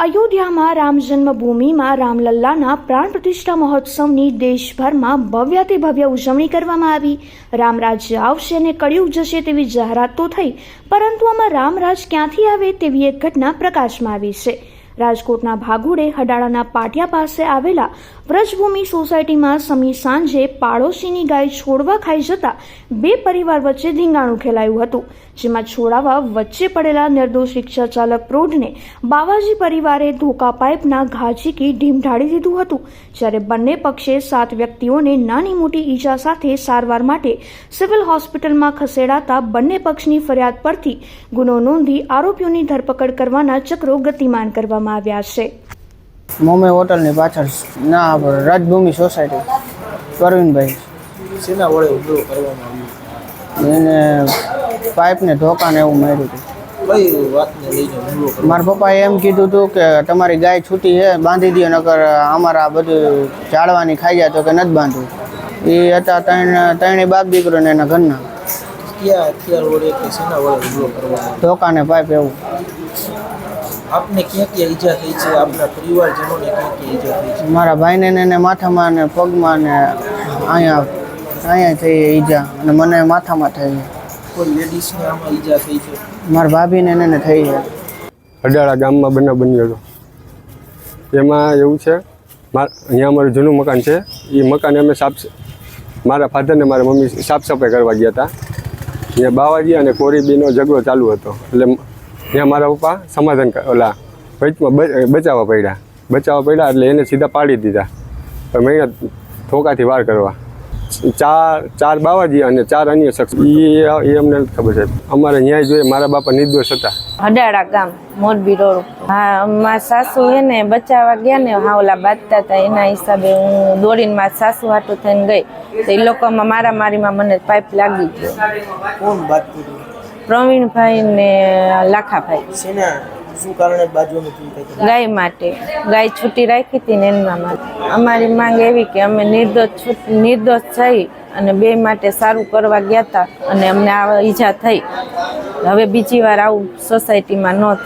અયોધ્યામાં રામ જન્મભૂમિમાં રામલલ્લાના પ્રાણ પ્રતિષ્ઠા મહોત્સવની દેશભરમાં ભવ્યથી ભવ્ય ઉજવણી કરવામાં આવી. રામરાજ્ય આવશે અને કળિયુગ જશે તેવી જાહેરાત તો થઈ, પરંતુ આમાં રામરાજ ક્યાંથી આવે તેવી એક ઘટના પ્રકાશમાં આવી છે. રાજકોટના ભાગોળે હડાળાના પાટિયા પાસે આવેલા વ્રજભૂમિ સોસાયટીમાં સમી સાંજે પાડોશીની ગાય છોડવા ખાઈ જતા બે પરિવાર વચ્ચે ધીંગાણું ખેલાયું હતું, જેમાં છોડાવા વચ્ચે પડેલા નિર્દોષ રિક્ષા ચાલક પ્રૌઢને બાવાજી પરિવારે ધોકા પાઇપના ઘા ઝીકી ઢીમઢાળી દીધું હતું, જ્યારે બંને પક્ષે સાત વ્યક્તિઓને નાની મોટી ઈજા સાથે સારવાર માટે સિવિલ હોસ્પિટલમાં ખસેડાતા બંને પક્ષની ફરિયાદ પરથી ગુનો નોંધી આરોપીઓની ધરપકડ કરવાના ચક્રો ગતિમાન કરવામાં આવ્યા છે. મોમે હોટલની પાછળ ના આપણે રાજભૂમિ સોસાયટી પરવીનભાઈ. શેના વડે હુમલો કરવામાં આવ્યો? એને પાઇપને ધોકાને એવું માર્યું હતું. મારા પપ્પાએ એમ કીધું હતું કે તમારી ગાય છૂટી છે બાંધી દો નકર અમારા બધું ઝાડવાની ખાઈ જાય તો કે નથી બાંધવું. એ હતા ત્રણ ત્રણેય બાપ દીકરો ને એના ઘરના. ધોકાને પાઇપ એવું. આપને ક્યાં ક્યાં ઈજા થઈ છે? આપના પરિવારજનોને ક્યાં ક્યાં ઈજા થઈ છે? મારા ભાઈને ને એને માથામાં ને પગમાં ને અહીંયા અહીંયા થઈ ઈજા અને મને માથામાં થઈ કોઈ લેડીઝને આમાં ઈજા થઈ છે? મારા ભાભીને એને થઈ છે. અડાળા ગામમાં બનાવ બન્યો હતો. એમાં એવું છે અહીંયા અમારું જૂનું મકાન છે. એ મકાન અમે સાફ મારા ફાધરને મારા મમ્મી સાફ સફાઈ કરવા ગયા હતા. અહીંયા બાવાજી અને કોરીબીનો ઝઘડો ચાલુ હતો. એટલે ત્યાં મારા પપ્પા સમાધાન કર- ઓલા વચમાં બચાવવા પડ્યા. બચાવવા પડ્યા એટલે એને સીધા પાડી દીધા. તો મેં ઠોકાથી વાર કરવા. ચાર ચાર બાવાજી અને ચાર અન્ય શખ્સ. એ એ અમને ખબર છે અમારે ન્યાય જોઈએ મારા બાપા નિર્દોષ હતા. હડાડા ગામ મોરબી રોડ. હા મારા સાસુ હે ને બચાવવા ગયા ને હા ઓલા બાંધતા હતા. એના હિસાબે હું દોડીને મારા સાસુ હાટું થઈને ગઈ. તો એ લોકોમાં મારા મારીમાં મને પાઇપ લાગી ગયો. કોણ કર્યું પ્રવીણભાઈ ને લાખાભાઈ. શેના? શું કારણે બાજુની ચિંતા ગાય માટે. ગાય છૂટી રાખી હતી ને એમના માટે. અમારી માંગ એવી કે અમે નિર્દોષ છૂટ નિર્દોષ થઈ અને બે માટે સારું કરવા ગયા હતા અને અમને આ ઈજા થઈ. હવે બીજી વાર આવું સોસાયટીમાં ન